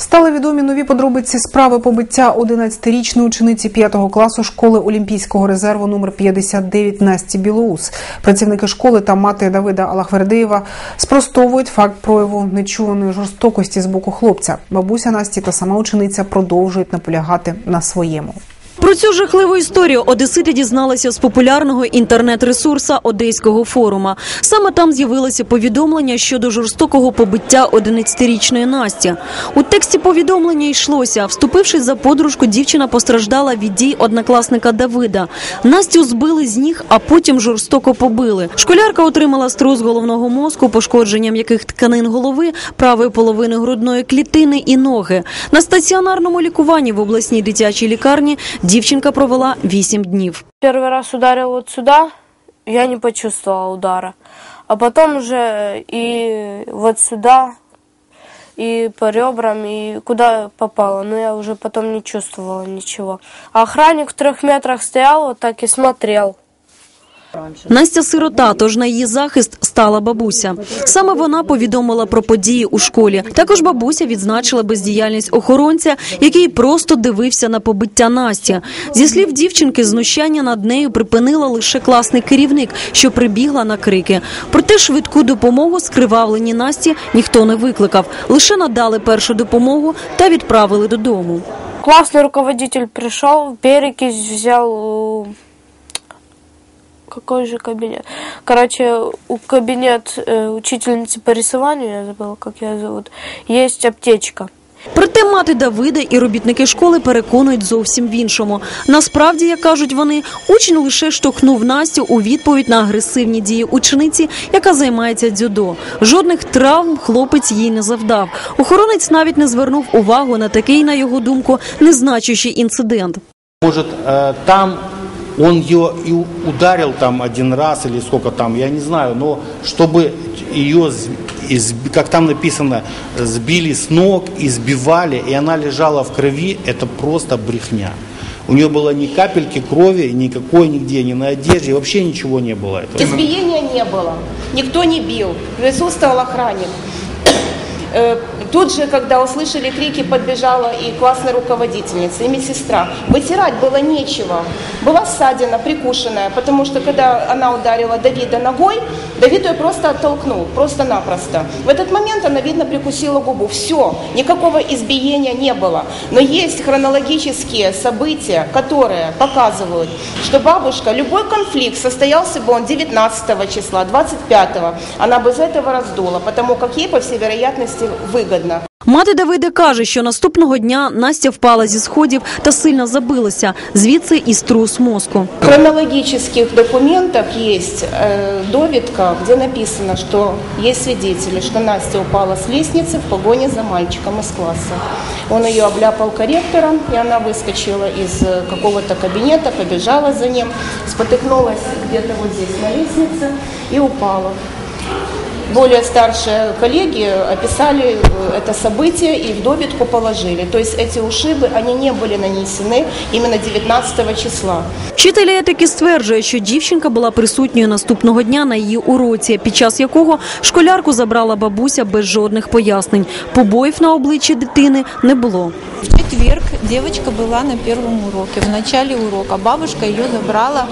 Стали відомі нові подробиці справи побиття 11-річної учениці 5 класу школи Олімпійського резерву номер 59 Насті Білоус. Працівники школи та мати Давида Алахвердеєва спростовують факт прояву нечуваної жорстокості з боку хлопця. Бабуся Насті та сама учениця продовжують наполягати на своєму. Про цю жахливу історію одесити дізналися з популярного інтернет-ресурса Одеського форума. Саме там з'явилося повідомлення щодо жорстокого побиття 11-річної Насті. У тексті повідомлення йшлося: вступившись за подружку, дівчина постраждала від дій однокласника Давида. Настю збили з ніг, а потім жорстоко побили. Школярка отримала струс головного мозку, пошкодження м'яких тканин голови, правої половини грудної клітини і ноги. На стаціонарному лікуванні в обласній дитячій лікарні дівчинка провела 8 днів. Первый раз ударил вот сюда, я не почувствовала удара. А потом уже и вот сюда, и по ребрам, и куда попало. Но я уже потом не чувствовала ничего. А охранник в трех метрах стоял вот так и смотрел. Настя сирота, тож на її захист стала бабуся. Саме вона повідомила про події у школі. Також бабуся відзначила бездіяльність охоронця, який просто дивився на побиття Насті. Зі слів дівчинки, знущання над нею припинила лише класний керівник, що прибігла на крики. Проте швидку допомогу скривавлені Насті ніхто не викликав. Лише надали першу допомогу та відправили додому. Классный руководитель пришел, перекись взял э, Какой же кабинет? Короче, у кабинет э, учительницы по рисованию, я забыла, как ее зовут, есть аптечка. Проте мати Давида і робітники школи переконують зовсім в іншому. Насправді, як кажуть вони, учень лише штовхнув Настю у відповідь на агресивні дії учениці, яка займається дзюдо. Жодних травм хлопець їй не завдав. Охоронець навіть не звернув увагу на такий, на його думку, незначущий інцидент. Может, э, там он ее и ударил там один раз или сколько там, я не знаю, но чтобы ее, как там написано, сбили с ног, избивали, и она лежала в крови, это просто брехня. У нее было ни капельки крови, никакой нигде, ни на одежде, вообще ничего не было. этого. Избиения не было. Никто не бил. Присутствовал охранник. Тут же, когда услышали крики, подбежала и классная руководительница, и медсестра. Вытирать было нечего. Была ссадина, прикушенная, потому что когда она ударила Давида ногой, Давид ее просто оттолкнул, просто-напросто. В этот момент она, видно, прикусила губу. Все, никакого избиения не было. Но есть хронологические события, которые показывают, что бабушка, любой конфликт, состоялся бы он 19 числа, 25, она бы из этого раздула, потому как ей, по всей вероятности, выгодно. Мати Давида каже, що наступного дня Настя впала зі сходів та сильно забилася. Звідси і струс мозку. В хронологических документах есть э, довідка, где написано, что есть свидетели, что Настя упала с лестницы в погоне за мальчиком из класса. Он ее обляпал корректором, и она выскочила из э, какого-то кабинета, побежала за ним, спотыкнулась где-то вот здесь на лестнице и упала. Более старшие коллеги описали э, это событие и в довідку положили. То есть эти ушибы, они не были нанесены именно 19 числа. Вчитель етики стверджує, що дівчинка була присутньою наступного дня на її уроці, під час якого школярку забрала бабуся без жодних пояснень. Побоїв на обличчі дитини не було. В четверг девочка была на первом уроке. В начале урока бабушка ее забрала.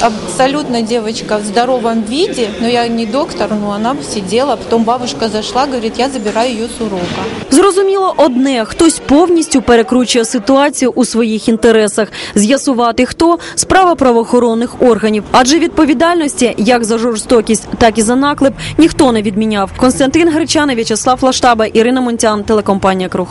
Абсолютно девочка в здоровом виде, но я не доктор, но она сидела. Потом бабушка зашла, говорит, я забираю ее с урока. Зрозуміло одне: хтось повністю перекручує ситуацію у своїх інтересах. З'ясувати хто справа правоохоронних органів, адже відповідальності як за жорстокість, так і за наклеп ніхто не відміняв. Константин Гречана, В'ячеслав Лаштаба, Ірина Монтян, телекомпанія Круг.